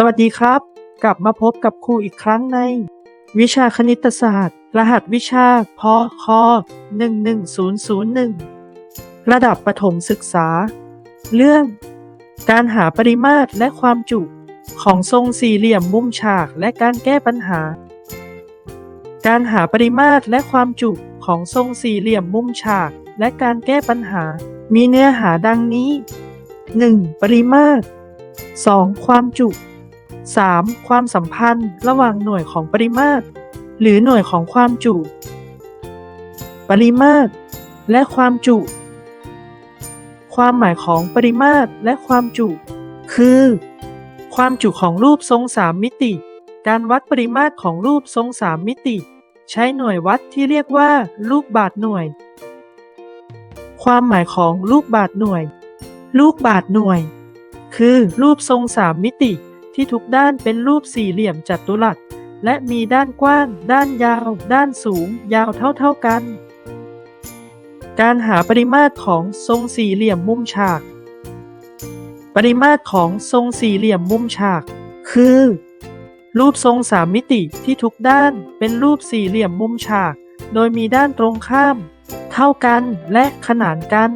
สวัสดีครับ กลับมาพบกับครูอีกครั้งใน วิชาคณิตศาสตร์ รหัสวิชาพค11001 ระดับประถมศึกษา เรื่อง การหาปริมาตรและความจุของทรงสี่เหลี่ยมมุมฉากและการแก้ปัญหา การหาปริมาตรและความจุของทรงสี่เหลี่ยมมุมฉากและการแก้ปัญหา มีเนื้อหาดังนี้ 1. ปริมาตร 2. ความจุ 3. ความสัมพันธ์ระหว่างหน่วยของปริมาตร หรือหน่วยของความจุ ปริมาตร และความจุ ความหมายของปริมาตรและความจุ คือ ความจุของรูปทรงสามมิติ การวัดปริมาตรของรูปทรงสามมิติ ใช้หน่วยวัดที่เรียกว่า ลูกบาศก์หน่วย ความหมายของลูกบาศก์หน่วย ลูกบาศก์หน่วย คือรูปทรงสามมิติ ที่ทุกด้านเป็นรูปสี่เหลี่ยมจัตุรัส และมีด้านกว้าง ด้านยาว ด้านสูง ยาวเท่าๆกัน การหาปริมาตรของทรงสี่เหลี่ยมมุมฉาก ปริมาตรของทรงสี่เหลี่ยมมุมฉาก คือ รูปทรงสามมิติที่ทุกด้านเป็นรูปสี่เหลี่ยมมุมฉาก โดยมีด้านตรงข้าม เท่ากันและขนานกัน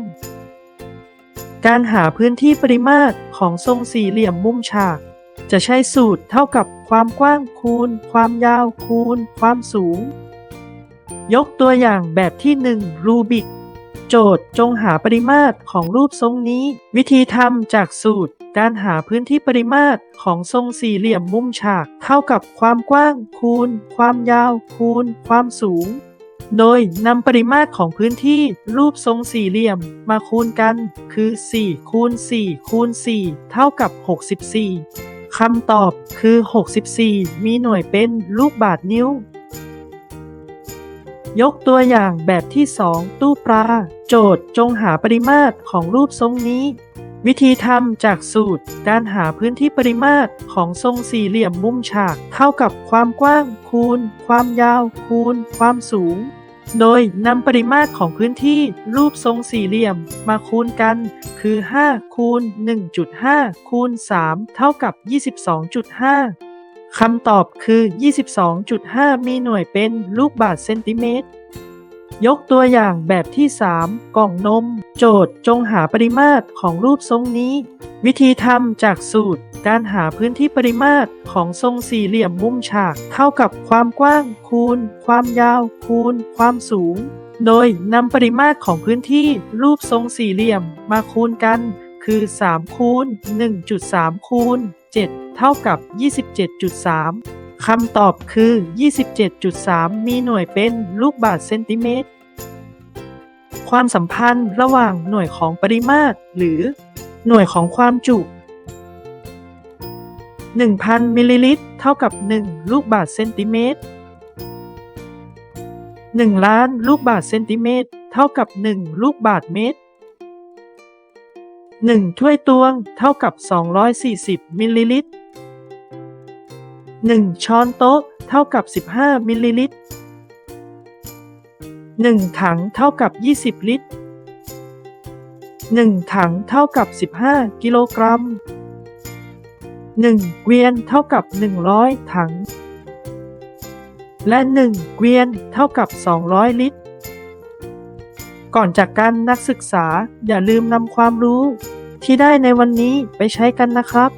การหาพื้นที่ปริมาตรของทรงสี่เหลี่ยมมุมฉาก จะใช้สูตรเท่ากับความกว้างคูณ ความยาวคูณ ความสูง ยกตัวอย่างแบบที่ 1 รูบิก โจทย์จงหาปริมาตรของรูปทรงนี้ วิธีทำจากสูตรการหาพื้นที่ปริมาตรของทรงสี่เหลี่ยมมุมฉาก เท่ากับความกว้างคูณ ความยาวคูณ ความสูง โดยนำปริมาตรของพื้นที่รูปทรงสี่เหลี่ยมมาคูณกัน คือ 4 คูณ 4 คูณ 4 เท่ากับ 64 คำตอบคือ 64 มีหน่วยเป็นลูกบาศก์นิ้ว ยกตัวอย่างแบบที่ 2 ตู้ปลา โจทย์จงหาปริมาตรของรูปทรงนี้ วิธีทำจากสูตร การหาพื้นที่ปริมาตรของทรงสี่เหลี่ยมมุมฉาก เท่ากับความกว้างคูณ ความยาวคูณ ความสูง โดยนำปริมาตรของพื้นที่รูปทรงสี่เหลี่ยมมาคูณกัน คือ 5 คูณ 1.5 คูณ 3 เท่ากับ 22.5 คำตอบคือ 22.5 มีหน่วยเป็นลูกบาศก์เซนติเมตร ยกตัวอย่างแบบที่ 3 กล่องนม โจทย์จงหาปริมาตรของรูปทรงนี้ วิธีทำจากสูตร การหาพื้นที่ปริมาตรของทรงสี่เหลี่ยมมุมฉาก เท่ากับความกว้าง คูณ ความยาว คูณ ความสูง โดยนำปริมาตรของพื้นที่รูปทรงสี่เหลี่ยมมาคูณกัน คือ3คูณ1.3คูณ7เท่ากับ 27.3 คำตอบคือ 27.3 มีหน่วยเป็นลูกบาศก์เซนติเมตร ความสัมพันธ์ระหว่างหน่วยของปริมาตร หรือหน่วยของความจุ 1,000 มิลลิลิตร เท่ากับ 1 ลูกบาศก์เซนติเมตร 1 ล้านลูกบาศก์เซนติเมตร เท่ากับ 1 ลูกบาศก์เมตร 1 ถ้วยตวง เท่ากับ 240 มิลลิลิตร 1 ช้อนโต๊ะ เท่ากับ 15 มิลลิลิตร 1 ถังเท่ากับ 20 ลิตร 1 ถังเท่ากับ 15 กิโลกรัม 1 เกวียนเท่ากับ 100 ถัง และ 1 เกวียนเท่ากับ 200 ลิตร ก่อนจากกันนักศึกษาอย่าลืมนำความรู้ที่ได้ในวันนี้ไปใช้กันนะครับ